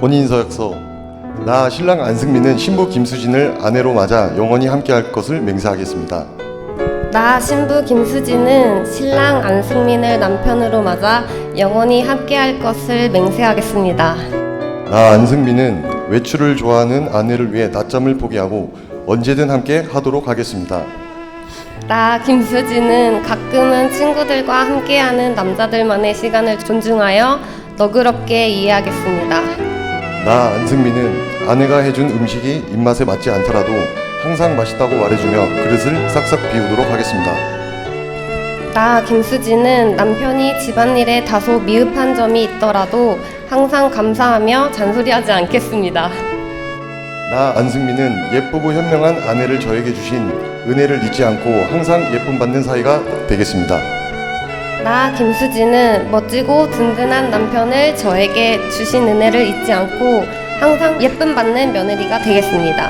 혼인서약서 나 신랑 안승민은 신부 김수진을 아내로 맞아 영원히 함께할 것을 맹세하겠습니다. 나 신부 김수진은 신랑 안승민을 남편으로 맞아 영원히 함께할 것을 맹세하겠습니다. 나 안승민은 외출을 좋아하는 아내를 위해 낮잠을 포기하고 언제든 함께 하도록 하겠습니다. 나 김수진은 가끔은 친구들과 함께하는 남자들만의 시간을 존중하여 너그럽게 이해하겠습니다. 나 안승민은 아내가 해준 음식이 입맛에 맞지 않더라도 항상 맛있다고 말해주며 그릇을 싹싹 비우도록 하겠습니다. 나 김수진은 남편이 집안일에 다소 미흡한 점이 있더라도 항상 감사하며 잔소리하지 않겠습니다. 나 안승민은 예쁘고 현명한 아내를 저에게 주신 은혜를 잊지 않고 항상 예쁨 받는 사이가 되겠습니다. 나 김수진은 멋지고 든든한 남편을 저에게 주신 은혜를 잊지 않고 항상 예쁨 받는 며느리가 되겠습니다.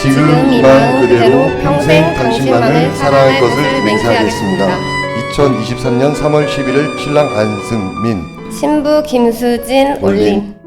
지금 이 마음 그대로 평생 당신만을 사랑할 것을 맹세하겠습니다. 2023년 3월 11일 신랑 안승민 신부 김수진 올림.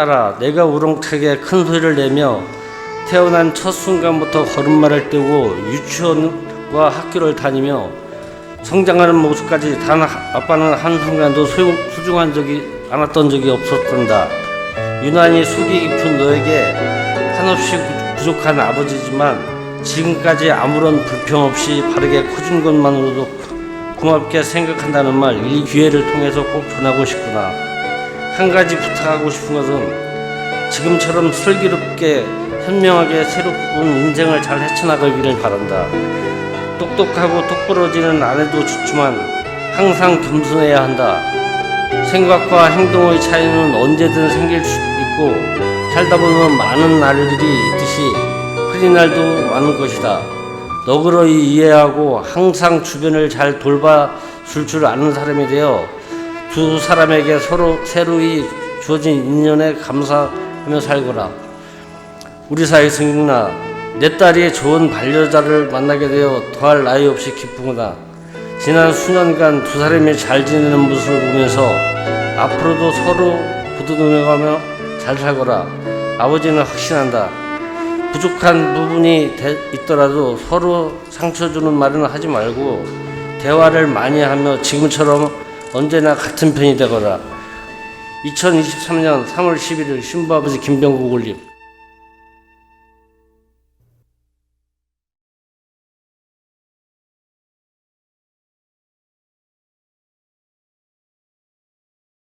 따라 내가 우렁차게 큰 소리를 내며 태어난 첫 순간부터 걸음마를 떼고 유치원과 학교를 다니며 성장하는 모습까지 단 하- 아빠는 한순간도 소- 소중한 적이 않았던 적이 없었단다. 유난히 속이 깊은 너에게 한없이 부- 부족한 아버지지만 지금까지 아무런 불평 없이 바르게 커준 것만으로도 고맙게 생각한다는 말 이 기회를 통해서 꼭 전하고 싶구나. 한 가지 부탁하고 싶은 것은 지금처럼 슬기롭게 현명하게 새로운 인생을 잘 헤쳐나가기를 바란다. 똑똑하고 똑부러지는 아내도 좋지만 항상 겸손해야 한다. 생각과 행동의 차이는 언제든 생길 수 있고 살다 보면 많은 날들이 있듯이 흐린 날도 많은 것이다. 너그러이 이해하고 항상 주변을 잘 돌봐줄 줄 아는 사람이 되어 두 사람에게 서로 새로이 주어진 인연에 감사하며 살거라. 우리 사이 승민아, 내 딸이 좋은 반려자를 만나게 되어 더할 나위 없이 기쁘구나. 지난 수년간 두 사람이 잘 지내는 모습을 보면서 앞으로도 서로 부두동해가며 잘 살거라. 아버지는 확신한다. 부족한 부분이 되- 있더라도 서로 상처 주는 말은 하지 말고 대화를 많이 하며 지금처럼 언제나 같은 편이 되거라. 2023년 3월 11일 신부 아버지 김병국 올림